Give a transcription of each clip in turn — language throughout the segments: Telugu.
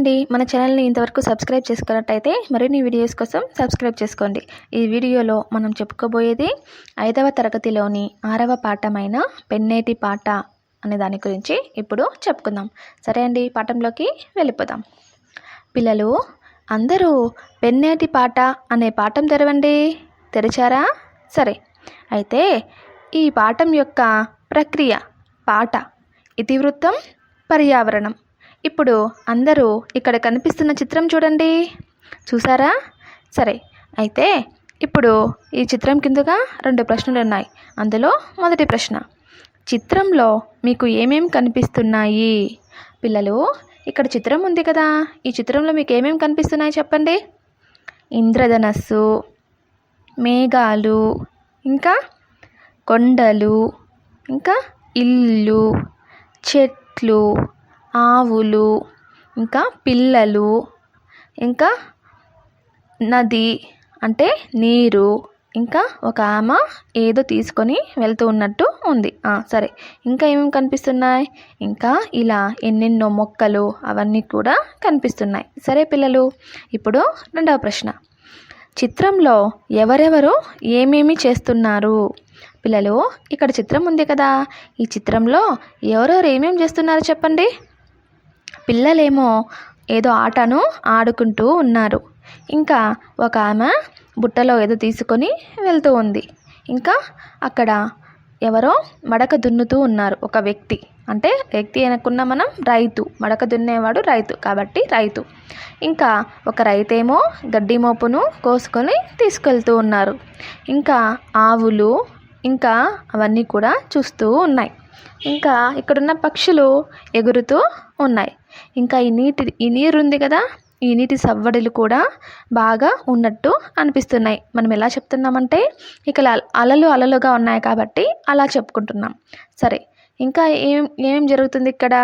అండి మన ఛానల్ని ఇంతవరకు సబ్స్క్రైబ్ చేసుకున్నట్టయితే మరిన్ని వీడియోస్ కోసం సబ్స్క్రైబ్ చేసుకోండి. ఈ వీడియోలో మనం చెప్పుకోబోయేది ఐదవ తరగతిలోని ఆరవ పాఠమైన పెన్నేటి పాట అనే దాని గురించి ఇప్పుడు చెప్పుకుందాం. సరే అండి పాఠంలోకి వెళ్ళిపోదాం. పిల్లలు అందరూ పెన్నేటి పాట అనే పాఠం తెరవండి. తెరిచారా? సరే. అయితే ఈ పాఠం యొక్క ప్రక్రియ పాట ఇతివృత్తం పర్యావరణం. ఇప్పుడు అందరూ ఇక్కడ కనిపిస్తున్న చిత్రం చూడండి. చూసారా? సరే అయితే ఇప్పుడు ఈ చిత్రం కిందగా రెండు ప్రశ్నలు ఉన్నాయి. అందులో మొదటి ప్రశ్న చిత్రంలో మీకు ఏమేం కనిపిస్తున్నాయి? పిల్లలు ఇక్కడ చిత్రం ఉంది కదా. ఈ చిత్రంలో మీకు ఏమేం కనిపిస్తున్నాయి చెప్పండి? ఇంద్రధనస్సు మేఘాలు ఇంకా కొండలు ఇంకా ఇల్లు చెట్లు ఆవులు ఇంకా పిల్లలు ఇంకా నది అంటే నీరు ఇంకా ఒక ఆమె ఏదో తీసుకొని వెళ్తూ ఉన్నట్టు ఉంది. సరే. ఇంకా ఏమేమి కనిపిస్తున్నాయి? ఇంకా ఇలా ఎన్నెన్నో మొక్కలు అవన్నీ కూడా కనిపిస్తున్నాయి. సరే పిల్లలు ఇప్పుడు రెండవ ప్రశ్న. చిత్రంలో ఎవరెవరు ఏమేమి చేస్తున్నారు? పిల్లలు ఇక్కడ చిత్రం ఉంది కదా. ఈ చిత్రంలో ఎవరెవరు ఏమేమి చేస్తున్నారు చెప్పండి? పిల్లలేమో ఏదో ఆటను ఆడుకుంటూ ఉన్నారు. ఇంకా ఒక ఆమె బుట్టలో ఏదో తీసుకొని వెళ్తూ ఉంది. ఇంకా అక్కడ ఎవరో మడక దున్నుతూ ఉన్నారు. ఒక వ్యక్తి. అంటే వ్యక్తి అనుకున్న మనం రైతు. మడక దున్నేవాడు రైతు. కాబట్టి రైతు. ఇంకా ఒక రైతేమో గడ్డి మోపును కోసుకొని తీసుకెళ్తూ ఉన్నారు. ఇంకా ఆవులు ఇంకా అవన్నీ కూడా చూస్తూ ఉన్నాయి. ఇంకా ఇక్కడున్న పక్షులు ఎగురుతూ ఉన్నాయి. ఇంకా ఈ నీటి ఈ నీరు ఉంది కదా ఈ నీటి సవ్వడులు కూడా బాగా ఉన్నట్టు అనిపిస్తున్నాయి. మనం ఎలా చెప్తున్నామంటే ఇక్కడ అలలు అలలుగా ఉన్నాయి కాబట్టి అలా చెప్పుకుంటున్నాం. సరే ఇంకా ఏం ఏం జరుగుతుంది ఇక్కడ?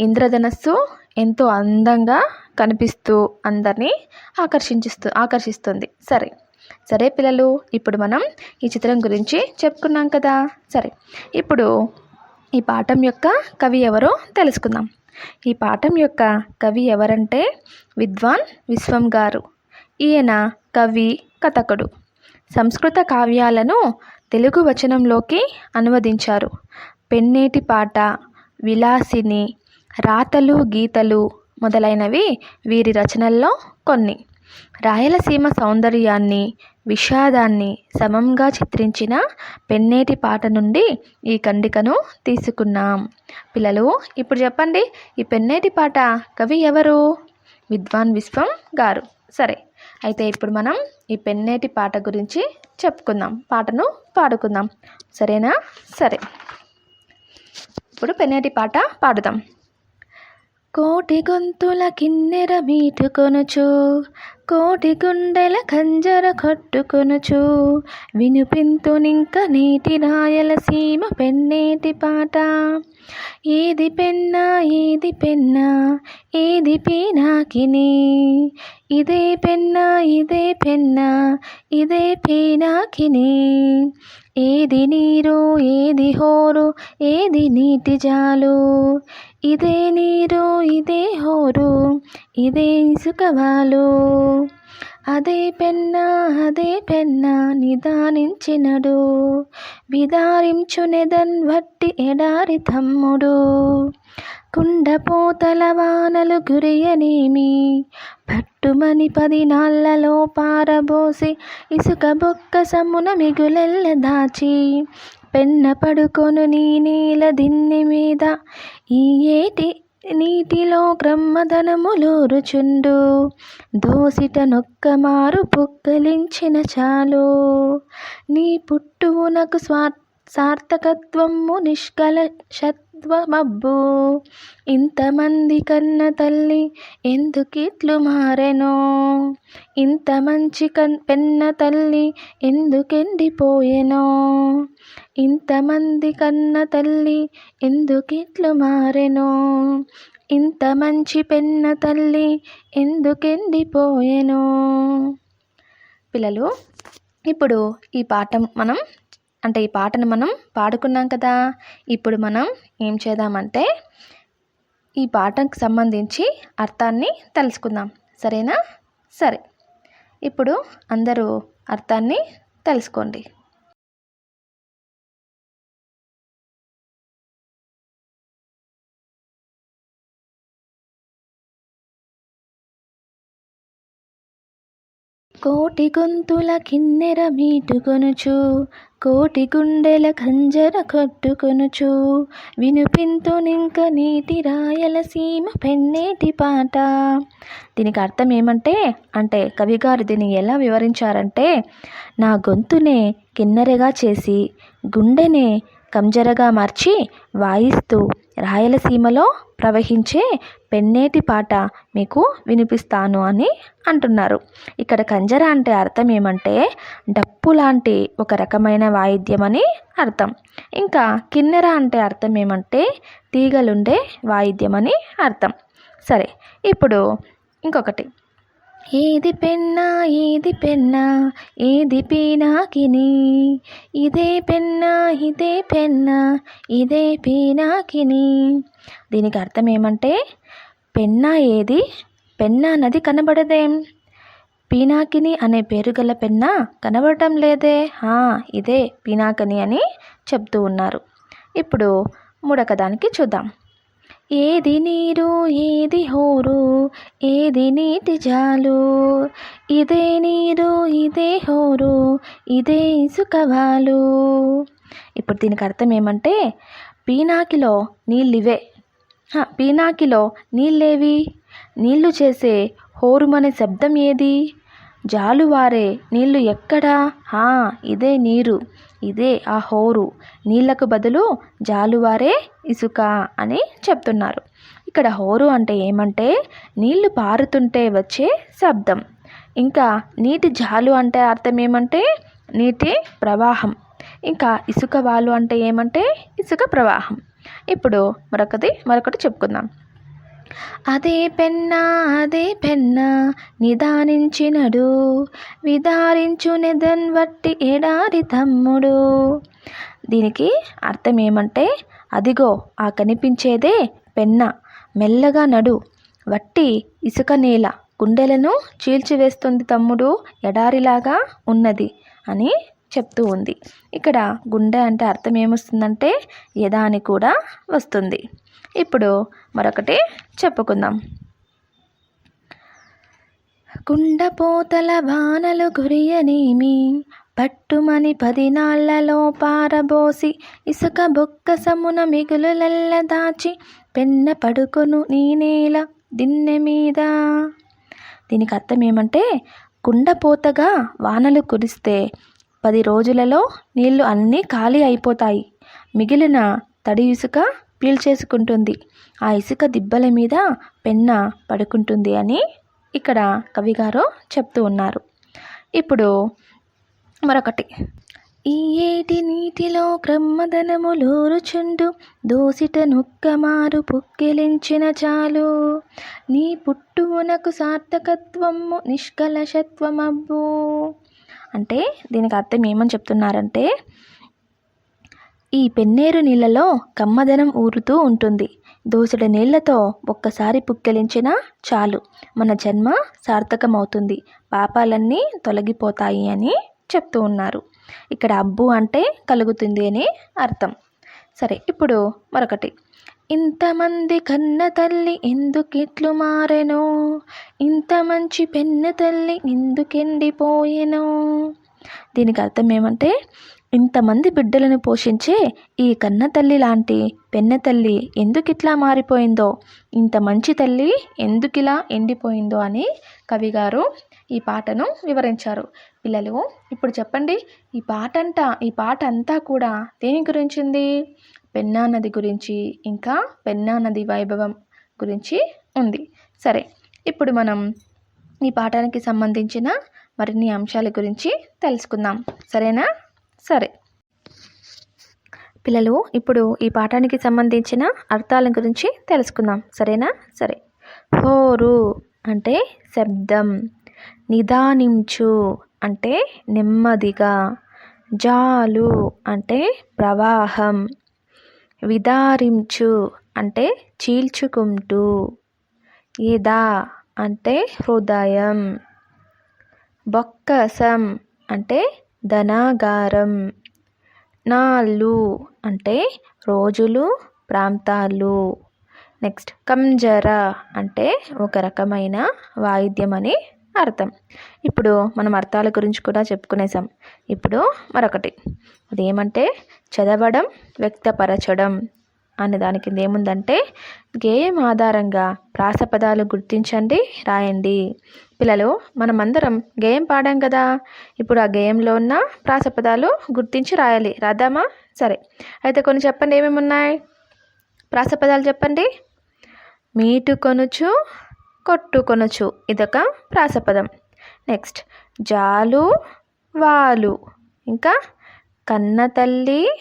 ఇంద్రధనస్సు ఎంతో అందంగా కనిపిస్తూ అందరినీ ఆకర్షించిస్తూ ఆకర్షిస్తుంది. సరే సరే పిల్లలు ఇప్పుడు మనం ఈ చిత్రం గురించి చెప్పుకున్నాం కదా. సరే ఇప్పుడు ఈ పాఠం యొక్క కవి ఎవరో తెలుసుకుందాం. ఈ పాఠం యొక్క కవి ఎవరంటే విద్వాన్ విశ్వం గారు. ఈయన కవి కథకుడు. సంస్కృత కావ్యాలను తెలుగు వచనంలోకి అనువదించారు. పెన్నేటి పాట విలాసిని రాతలు గీతలు మొదలైనవి వీరి రచనల్లో కొన్ని. రాయలసీమ సౌందర్యాన్ని విషాదాన్ని సమంగా చిత్రించిన పెన్నేటి పాట నుండి ఈ ఖండికను తీసుకున్నాం. పిల్లలు ఇప్పుడు చెప్పండి ఈ పెన్నేటి పాట కవి ఎవరు? విద్వాన్ విశ్వం గారు. సరే అయితే ఇప్పుడు మనం ఈ పెన్నేటి పాట గురించి చెప్పుకుందాం పాటను పాడుకుందాం. సరేనా? సరే. ఇప్పుడు పెన్నేటి పాట పాడుదాం. కోటి గొంతుల కిన్నెర మీటుకొనుచు కోటి గుండెల కంజర కొట్టుకొనుచు. వినుపింతునింక నీటి రాయలసీమ పెన్నేటి పాట. ఏది పెన్న ఏది పెన్న ఏది పీనాకిని. ఇదే పెన్న ఇదే పెన్న ఇదే పీనాకిని. ఏది నీరు ఏది హోరు ఏది నీటి జాలు. ఇదే నీరు ఇదే హోరు ఇదే ఇసుకవాలు అదే పెన్న అదే పెన్న నిదానించినడు. విదారించునెదన్ వట్టి ఎడారి తమ్ముడు. కుండపోతల వానలు గురియనేమి పట్టుమని పది నాళ్ళలో పారబోసి ఇసుక బొక్క సమున మిగులెల్ల దాచి. పెన్న పడుకొను నీ నీల దిన్ని మీద. ఈ ఏటి నీటిలో క్రమ్మదనములూరుచుండు దోసిట నొక్క మారు పుక్కలించిన చాలు. నీ పుట్టువునకు స్వార్ సార్థకత్వము నిష్కల మబ్బు ఇంతమంది కన్న తల్లి ఎందుకిట్లు మారెనో? ఇంత మంచి కన్ పెన్న తల్లి ఎందుకెండిపోయెనో? ఇంతమంది కన్న తల్లి ఎందుకిట్లు మారెనో? ఇంత మంచి పెన్న తల్లి ఎందుకెండిపోయెనో? పిల్లలు ఇప్పుడు ఈ పాఠం మనం అంటే ఈ పాటను మనం పాడుకున్నాం కదా. ఇప్పుడు మనం ఏం చేద్దామంటే ఈ పాటకు సంబంధించి అర్థాన్ని తెలుసుకుందాం. సరేనా? సరే. ఇప్పుడు అందరూ అర్థాన్ని తెలుసుకోండి. కోటి గొంతుల కిన్నెర మీటుకొనుచు కోటి గుండెల కంజర కొట్టుకొనుచు. వినుపింతునింక నీటి రాయలసీమ పెన్నేటి పాట. దీనికి అర్థం ఏమంటే అంటే కవిగారు దీన్ని ఎలా వివరించారంటే నా గొంతునే కిన్నెరగా చేసి గుండెనే కంజరగా మార్చి వాయిస్తూ రాయలసీమలో ప్రవహించే పెన్నేటి పాట మీకు వినిపిస్తాను అని అంటున్నారు. ఇక్కడ కంజర అంటే అర్థం ఏమంటే డప్పు లాంటి ఒక రకమైన వాయిద్యం అని అర్థం. ఇంకా కిన్నెర అంటే అర్థం ఏమంటే తీగలుండే వాయిద్యం అని అర్థం. సరే ఇప్పుడు ఇంకొకటి. ఏది పెన్నా ఏది పెన్నా ఏది పీనాకిని. ఇదే పెన్నా ఇదే పెన్నా ఇదే పీనాకిని. దీనికి అర్థం ఏమంటే పెన్నా ఏది? పెన్నా నది కనబడదేం? పీనాకిని అనే పేరు గల పెన్నా కనబడటం లేదే. ఇదే పీనాకిని అని చెప్తూ ఉన్నారు. ఇప్పుడు మూడకదానికి చూద్దాం. ఏది నీరు ఏది హోరు ఏది నీటి జాలు? ఇదే నీరు ఇదే హోరు ఇదే ఇసుకవాలు ఇప్పుడు దీనికి అర్థం ఏమంటే పీనాకిలో నీళ్ళివే. పీనాకిలో నీళ్ళేవి? నీళ్ళు చేసే హోరుమనే శబ్దం ఏది? జాలువారే నీళ్ళు ఎక్కడా? ఇదే నీరు. ఇదే ఆ హోరు. నీళ్ళకు బదులు జాలువారే ఇసుక అని చెప్తున్నారు. ఇక్కడ హోరు అంటే ఏమంటే నీళ్ళు పారుతుంటే వచ్చే శబ్దం. ఇంకా నీటి జాలు అంటే అర్థం ఏమంటే నీటి ప్రవాహం. ఇంకా ఇసుక వాలు అంటే ఏమంటే ఇసుక ప్రవాహం. ఇప్పుడు మరొకటి మరొకటి చెప్పుకుందాం. అదే పెన్నా అదే పెన్నా నిదానించినడు. విదారించునిదన్ వట్టి ఎడారి తమ్ముడు. దీనికి అర్థం ఏమంటే అదిగో ఆ కనిపించేదే పెన్న. మెల్లగా నడు. వట్టి ఇసుక నేల గుండెలను చీల్చివేస్తుంది తమ్ముడు ఎడారిలాగా ఉన్నది అని చెప్తూ ఉంది. ఇక్కడ గుండె అంటే అర్థం ఏమొస్తుందంటే యదా అని కూడా వస్తుంది. ఇప్పుడు మరొకటి చెప్పుకుందాం. కుండపోతల వానలు కురియనేమి పట్టుమని పదినాళ్ళలో పారబోసి ఇసుక బొక్క సమున మిగులులెల్ల దాచి పెన్న పడుకొను నీనేల దిన్నె మీద. దీనికి అర్థం ఏమంటే కుండపోతగా వానలు కురిస్తే పది రోజులలో నీళ్ళు అన్నీ ఖాళీ అయిపోతాయి. మిగిలిన తడి ఇసుక పీల్చేసుకుంటుంది. ఆ ఇసుక దిబ్బల మీద పెన్న పడుకుంటుంది అని ఇక్కడ కవిగారు చెప్తూ ఉన్నారు. ఇప్పుడు మరొకటి. ఈ ఏటి నీటిలో క్రమ్మదనములూరుచుండు దోసిట నొక్కమారు పుక్కిలించిన చాలు. నీ పుట్టువునకు సార్థకత్వము నిష్కలశత్వమబ్బు. అంటే దీనికి అర్థం ఏమని చెప్తున్నారంటే ఈ పెన్నేరు నీళ్ళలో కమ్మదనం ఊరుతూ ఉంటుంది. దోసెడ నీళ్ళతో ఒక్కసారి పుక్కిలించినా చాలు. మన జన్మ సార్థకమవుతుంది. పాపాలన్నీ తొలగిపోతాయి అని చెప్తూ ఉన్నారు. ఇక్కడ అబ్బు అంటే కలుగుతుంది అని అర్థం. సరే ఇప్పుడు మరొకటి. ఇంతమంది కన్న తల్లి ఎందుకిట్లు మారెనో? ఇంత మంచి పెన్ను తల్లి ఎందుకెండిపోయెనో? దీనికి అర్థం ఏమంటే ఇంతమంది బిడ్డలను పోషించే ఈ కన్న తల్లి లాంటి పెన్న తల్లి ఎందుకిట్లా మారిపోయిందో? ఇంత మంచి తల్లి ఎందుకిలా ఎండిపోయిందో అని కవిగారు ఈ పాటను వివరించారు. పిల్లలు ఇప్పుడు చెప్పండి. ఈ పాట అంట ఈ పాట అంతా కూడా దేని గురించింది? పెన్నా నది గురించి ఇంకా పెన్నా నది వైభవం గురించి ఉంది. సరే ఇప్పుడు మనం ఈ పాఠానికి సంబంధించిన మరిన్ని అంశాల గురించి తెలుసుకుందాం. సరేనా? సరే. పిల్లలు ఇప్పుడు ఈ పాఠానికి సంబంధించిన అర్థాల గురించి తెలుసుకుందాం. సరేనా? సరే. హోరు అంటే శబ్దం. నిదానించు అంటే నెమ్మదిగా. జాలు అంటే ప్రవాహం. విదారించు అంటే చీల్చుకుంటూ. ఇదా అంటే హృదయం. బొక్కసం అంటే ధనాగారం. నాళ్ళు అంటే రోజులు ప్రాంతాలు. నెక్స్ట్ కంజర అంటే ఒక రకమైన వాయిద్యం అని అర్థం. ఇప్పుడు మనం అర్థాల గురించి కూడా చెప్పుకునేసాం ఇప్పుడు మరొకటి. అదేమంటే చదవడం వ్యక్తపరచడం. అనే దాని కింద ఏముందంటే గేయం ఆధారంగా ప్రాసపదాలు గుర్తించండి రాయండి. పిల్లలు మనమందరం గేయం పాడాం కదా. ఇప్పుడు ఆ గేయంలో ఉన్న ప్రాసపదాలు గుర్తించి రాయాలి. రాద్దామా? సరే. అయితే కొన్ని చెప్పండి ఏమేమి ఉన్నాయి? ప్రాసపదాలు చెప్పండి. మీటు కొనుచు కొట్టుకొనుచు ఇదొక ప్రాసపదం. నెక్స్ట్ జాలు వాలు. ఇంకా కన్న తల్లి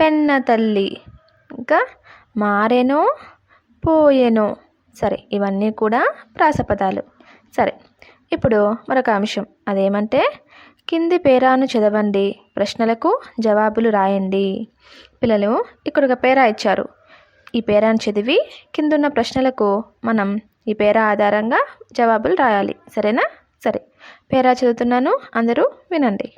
పెన్న తల్లి. ఇంకా మారెను పోయెను. సరే ఇవన్నీ కూడా ప్రాసపదాలు. సరే ఇప్పుడు మరొక అంశం. అదేమంటే కింది పేరాను చదవండి ప్రశ్నలకు జవాబులు రాయండి. పిల్లలు ఇక్కడ ఒక పేరా ఇచ్చారు. ఈ పేరాను చదివి కిందున్న ప్రశ్నలకు మనం ఈ పేరా ఆధారంగా జవాబులు రాయాలి. సరేనా? సరే పేరా చదువుతున్నాను అందరూ వినండి.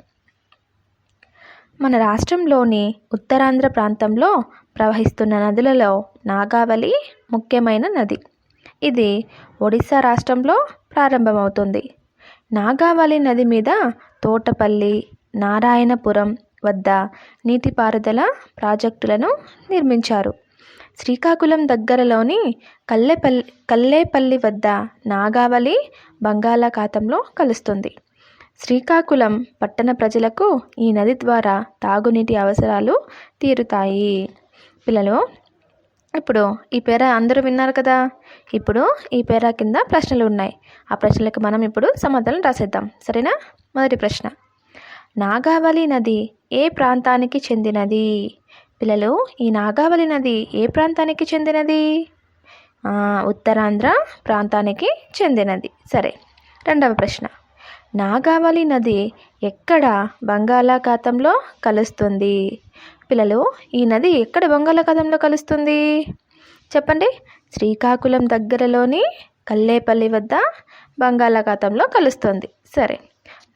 మన రాష్ట్రంలోని ఉత్తరాంధ్ర ప్రాంతంలో ప్రవహిస్తున్న నదులలో నాగావళి ముఖ్యమైన నది. ఇది ఒడిశా రాష్ట్రంలో ప్రారంభమవుతుంది. నాగావళి నది మీద తోటపల్లి నారాయణపురం వద్ద నీటిపారుదల ప్రాజెక్టులను నిర్మించారు. శ్రీకాకుళం దగ్గరలోని కల్లేపల్లి కల్లేపల్లి వద్ద నాగావళి బంగాళాఖాతంలో కలుస్తుంది. శ్రీకాకుళం పట్టణ ప్రజలకు ఈ నది ద్వారా తాగునీటి అవసరాలు తీరుతాయి. పిల్లలు ఇప్పుడు ఈ పేర అందరూ విన్నారు కదా. ఇప్పుడు ఈ పేర కింద ప్రశ్నలు ఉన్నాయి. ఆ ప్రశ్నలకు మనం ఇప్పుడు సమాధానం రాసేద్దాం. సరేనా? మొదటి ప్రశ్న. నాగావళి నది ఏ ప్రాంతానికి చెందినది? పిల్లలు ఈ నాగావళి నది ఏ ప్రాంతానికి చెందినది? ఉత్తరాంధ్ర ప్రాంతానికి చెందినది. సరే రెండవ ప్రశ్న. నాగావళి నది ఎక్కడ బంగాళాఖాతంలో కలుస్తుంది? పిల్లలు ఈ నది ఎక్కడ బంగాళాఖాతంలో కలుస్తుంది? చెప్పండి. శ్రీకాకుళం దగ్గరలోని కల్లేపల్లి వద్ద బంగాళాఖాతంలో కలుస్తుంది. సరే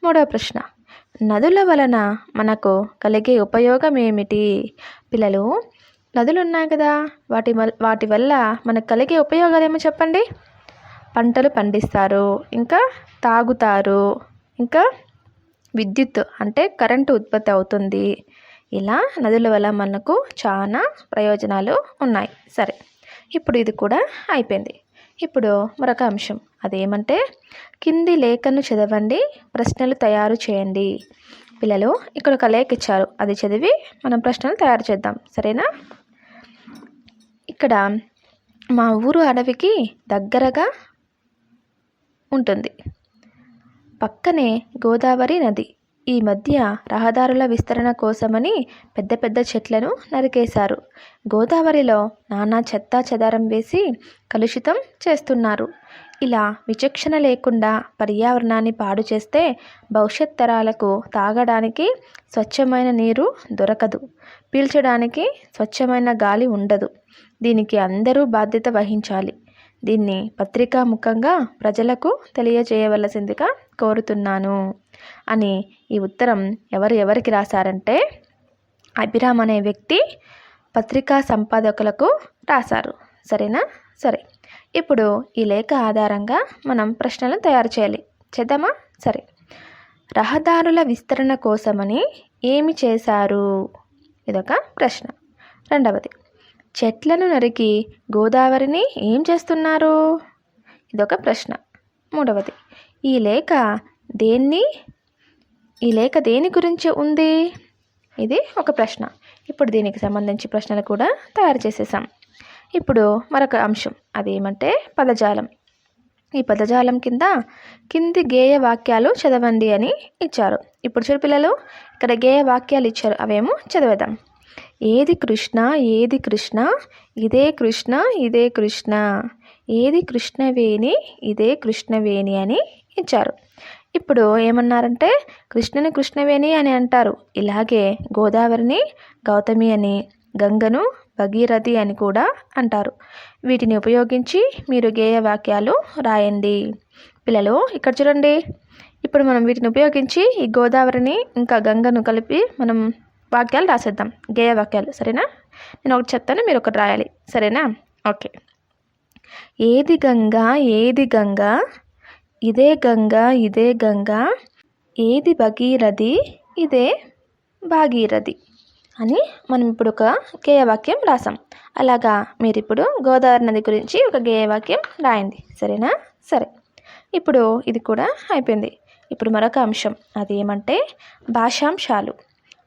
మూడవ ప్రశ్న. నదుల వలన మనకు కలిగే ఉపయోగం ఏమిటి? పిల్లలు నదులు ఉన్నాయి కదా. వాటి వాటి వల్ల మనకు కలిగే ఉపయోగాలు ఏమో చెప్పండి? పంటలు పండిస్తారు ఇంకా తాగుతారు ఇంకా విద్యుత్ అంటే కరెంటు ఉత్పత్తి అవుతుంది. ఇలా నదుల వల్ల మనకు చాలా ప్రయోజనాలు ఉన్నాయి. సరే ఇప్పుడు ఇది కూడా అయిపోయింది. ఇప్పుడు మరొక అంశం. అదేమంటే కింది లేఖను చదవండి ప్రశ్నలు తయారు చేయండి. పిల్లలు ఇక్కడ ఒక లేఖ ఇచ్చారు. అది చదివి మనం ప్రశ్నలు తయారు చేద్దాం. సరేనా? ఇక్కడ మా ఊరు అడవికి దగ్గరగా ఉంటుంది. పక్కనే గోదావరి నది. ఈ మధ్య రహదారుల విస్తరణ కోసమని పెద్ద పెద్ద చెట్లను నరికేశారు. గోదావరిలో నానా చెత్త చెదారం వేసి కలుషితం చేస్తున్నారు. ఇలా విచక్షణ లేకుండా పర్యావరణాన్ని పాడు చేస్తే భవిష్యత్ తరాలకు తాగడానికి స్వచ్ఛమైన నీరు దొరకదు. పీల్చడానికి స్వచ్ఛమైన గాలి ఉండదు. దీనికి అందరూ బాధ్యత వహించాలి. దీన్ని పత్రికా ముఖంగా ప్రజలకు తెలియజేయవలసిందిగా కోరుతున్నాను అని ఈ ఉత్తరం ఎవరు ఎవరికి రాశారంటే అభిరామ్ అనే వ్యక్తి పత్రికా సంపాదకులకు రాశారు. సరేనా? సరే. ఇప్పుడు ఈ లేఖ ఆధారంగా మనం ప్రశ్నలు తయారు చేయాలి. చేద్దామా? సరే. రహదారుల విస్తరణ కోసమని ఏమి చేశారు? ఇదొక ప్రశ్న. రెండవది. చెట్లను నరికి గోదావరిని ఏం చేస్తున్నారు? ఇదొక ప్రశ్న. మూడవది. ఈ లేఖ దేన్ని? ఈ లేఖ దేని గురించి ఉంది? ఇది ఒక ప్రశ్న. ఇప్పుడు దీనికి సంబంధించి ప్రశ్నలు కూడా తయారు చేసేసాం. ఇప్పుడు మరొక అంశం. అదేమంటే పదజాలం. ఈ పదజాలం కింద కింది గేయ వాక్యాలు చదవండి అని ఇచ్చారు. ఇప్పుడు చూడు పిల్లలు ఇక్కడ గేయ వాక్యాలు ఇచ్చారు. అవేమో చదివేద్దాం. ఏది కృష్ణ ఏది కృష్ణ ఇదే కృష్ణ ఇదే కృష్ణ ఏది కృష్ణవేణి ఇదే కృష్ణవేణి అని ఇచ్చారు. ఇప్పుడు ఏమన్నారంటే కృష్ణుని కృష్ణవేణి అని అంటారు. ఇలాగే గోదావరిని గౌతమి అని గంగను భగీరథి అని కూడా అంటారు. వీటిని ఉపయోగించి మీరు గేయ వాక్యాలు రాయండి. పిల్లలు ఇక్కడ చూడండి. ఇప్పుడు మనం వీటిని ఉపయోగించి ఈ గోదావరిని ఇంకా గంగను కలిపి మనం వాక్యాలు రాసేద్దాం. గేయ వాక్యాలు సరేనా? నేను ఒకటి చెప్తాను మీరు ఒకటి రాయాలి. సరేనా? ఓకే. ఏది గంగా ఏది గంగా ఇదే గంగా ఇదే గంగా. ఏది భగీరథి ఇదే భాగీరథి అని మనం ఇప్పుడు ఒక గేయవాక్యం రాసాం. అలాగా మీరు ఇప్పుడు గోదావరి నది గురించి ఒక గేయవాక్యం రాయండి. సరేనా? సరే. ఇప్పుడు ఇది కూడా అయిపోయింది. ఇప్పుడు మరొక అంశం. అది ఏమంటే భాషాంశాలు.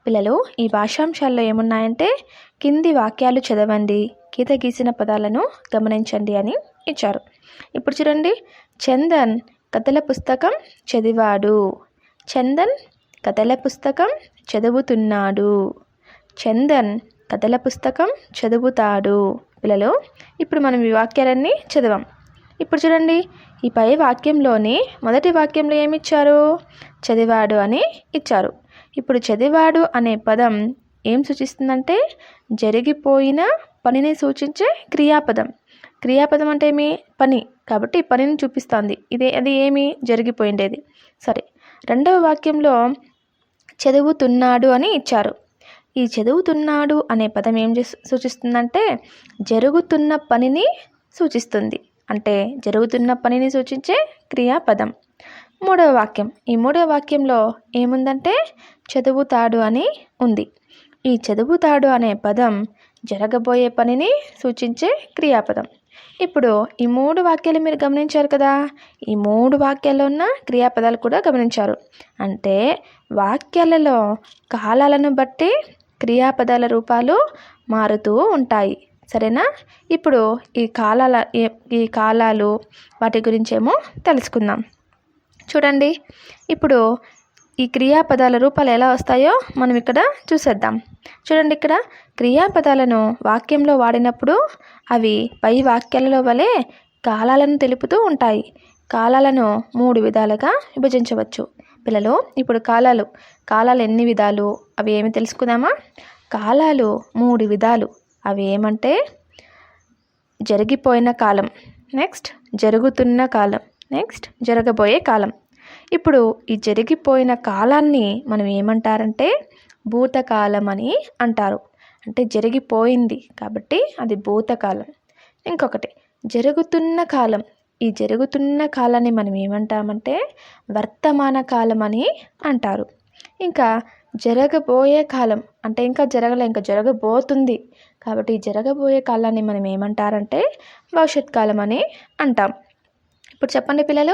పిల్లలు ఈ భాషాంశాల్లో ఏమున్నాయంటే కింది వాక్యాలు చదవండి గీత గీసిన పదాలను గమనించండి అని ఇచ్చారు. ఇప్పుడు చూడండి. చందన్ కథల పుస్తకం చదివాడు. చందన్ కథల పుస్తకం చదువుతున్నాడు. చందన్ కథల పుస్తకం చదువుతాడు. పిల్లలు ఇప్పుడు మనం ఈ వాక్యాలన్నీ చదివాం. ఇప్పుడు చూడండి ఈ పై వాక్యంలోని మొదటి వాక్యంలో ఏమి ఇచ్చారు చదివాడు అని ఇచ్చారు. ఇప్పుడు చదివాడు అనే పదం ఏం సూచిస్తుందంటే జరిగిపోయిన పనిని సూచించే క్రియాపదం. క్రియాపదం అంటే ఏమి? పని. కాబట్టి పనిని చూపిస్తుంది. ఇదే అది ఏమి? జరిగిపోయిండేది. సరే. రెండవ వాక్యంలో చదువుతున్నాడు అని ఇచ్చారు. ఈ చదువుతున్నాడు అనే పదం ఏం సూచిస్తుందంటే జరుగుతున్న పనిని సూచిస్తుంది. అంటే జరుగుతున్న పనిని సూచించే క్రియాపదం. మూడవ వాక్యం. ఈ మూడవ వాక్యంలో ఏముందంటే చదువుతాడు అని ఉంది. ఈ చదువుతాడు అనే పదం జరగబోయే పనిని సూచించే క్రియాపదం. ఇప్పుడు ఈ మూడు వాక్యాలు మీరు గమనించారు కదా? ఈ మూడు వాక్యాల్లో ఉన్న క్రియాపదాలు కూడా గమనించారు. అంటే వాక్యాలలో కాలాలను బట్టి క్రియాపదాల రూపాలు మారుతూ ఉంటాయి. సరేనా? ఇప్పుడు ఈ కాలాల ఈ కాలాలు వాటి గురించేమో తెలుసుకుందాం. చూడండి. ఇప్పుడు ఈ క్రియాపదాల రూపాలు ఎలా వస్తాయో మనం ఇక్కడ చూసేద్దాం. చూడండి ఇక్కడ క్రియాపదాలను వాక్యంలో వాడినప్పుడు అవి పై వాక్యాలలో వలె కాలాలను తెలుపుతూ ఉంటాయి. కాలాలను మూడు విధాలుగా విభజించవచ్చు. పిల్లలు ఇప్పుడు కాలాలు. కాలాలు ఎన్ని విధాలు? అవి ఏమి తెలుసుకుందామా? కాలాలు మూడు విధాలు. అవి ఏమంటే జరిగిపోయిన కాలం. నెక్స్ట్ జరుగుతున్న కాలం. నెక్స్ట్ జరగబోయే కాలం. ఇప్పుడు ఈ జరిగిపోయిన కాలాన్ని మనం ఏమంటారంటే భూతకాలం అని అంటారు. అంటే జరిగిపోయింది కాబట్టి అది భూతకాలం. ఇంకొకటి జరుగుతున్న కాలం. ఈ జరుగుతున్న కాలాన్ని మనం ఏమంటామంటే వర్తమాన కాలం అని అంటారు. ఇంకా జరగబోయే కాలం అంటే ఇంకా జరగలే ఇంకా జరగబోతుంది కాబట్టి జరగబోయే కాలాన్ని మనం ఏమంటారంటే భవిష్యత్ కాలం అని అంటాం. ఇప్పుడు చెప్పండి పిల్లలు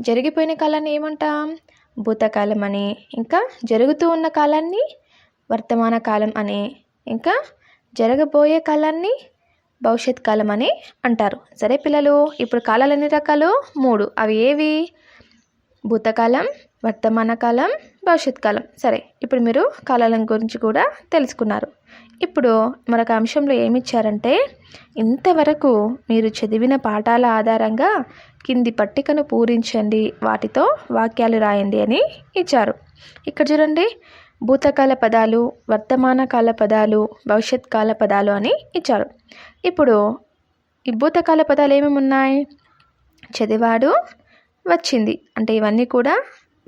జరిగిపోయిన కాలాన్ని ఏమంటాం? భూతకాలం అని ఇంకా జరుగుతూ ఉన్న కాలాన్ని వర్తమాన కాలం అని ఇంకా జరగబోయే కాలాన్ని భవిష్యత్ కాలం అని అంటారు. సరే పిల్లలు ఇప్పుడు కాలాలు ఎన్ని రకాలు మూడు. అవి ఏవి? భూతకాలం వర్తమాన కాలం భవిష్యత్ కాలం. సరే ఇప్పుడు మీరు కాలాల గురించి కూడా తెలుసుకున్నారు. ఇప్పుడు మరొక అంశంలో ఏమి ఇచ్చారంటే ఇంతవరకు మీరు చదివిన పాఠాల ఆధారంగా కింది పట్టికను పూరించండి వాటితో వాక్యాలు రాయండి అని ఇచ్చారు. ఇక్కడ చూడండి భూతకాల పదాలు వర్తమాన కాల పదాలు భవిష్యత్ కాల పదాలు అని ఇచ్చారు. ఇప్పుడు ఈ భూతకాల పదాలు ఏమేమి ఉన్నాయి? చదివాడు వచ్చింది. అంటే ఇవన్నీ కూడా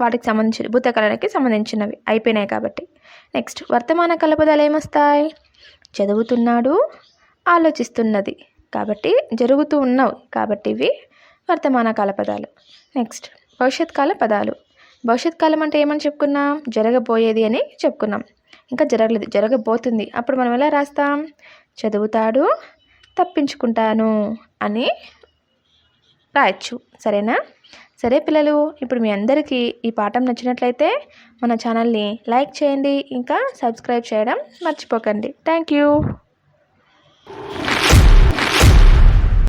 వాటికి సంబంధించిన భూతకాలానికి సంబంధించినవి అయిపోయినాయి కాబట్టి. నెక్స్ట్ వర్తమాన కాల పదాలు ఏమొస్తాయి? చదువుతున్నాడు ఆలోచిస్తున్నది కాబట్టి జరుగుతూ ఉన్నావు కాబట్టి ఇవి వర్తమాన కాల పదాలు. నెక్స్ట్ భవిష్యత్ కాల పదాలు. భవిష్యత్ కాలం అంటే ఏమని చెప్పుకున్నాం? జరగబోయేది అని చెప్పుకున్నాం. ఇంకా జరగలేదు జరగబోతుంది. అప్పుడు మనం ఎలా రాస్తాం? చదువుతాడు తప్పించుకుంటాను అని రాయొచ్చు. సరేనా? సరే పిల్లలు ఇప్పుడు మీ అందరికీ ఈ పాఠం నచ్చినట్లయితే మన ఛానల్ని లైక్ చేయండి ఇంకా సబ్స్క్రైబ్ చేయడం మర్చిపోకండి. Thank you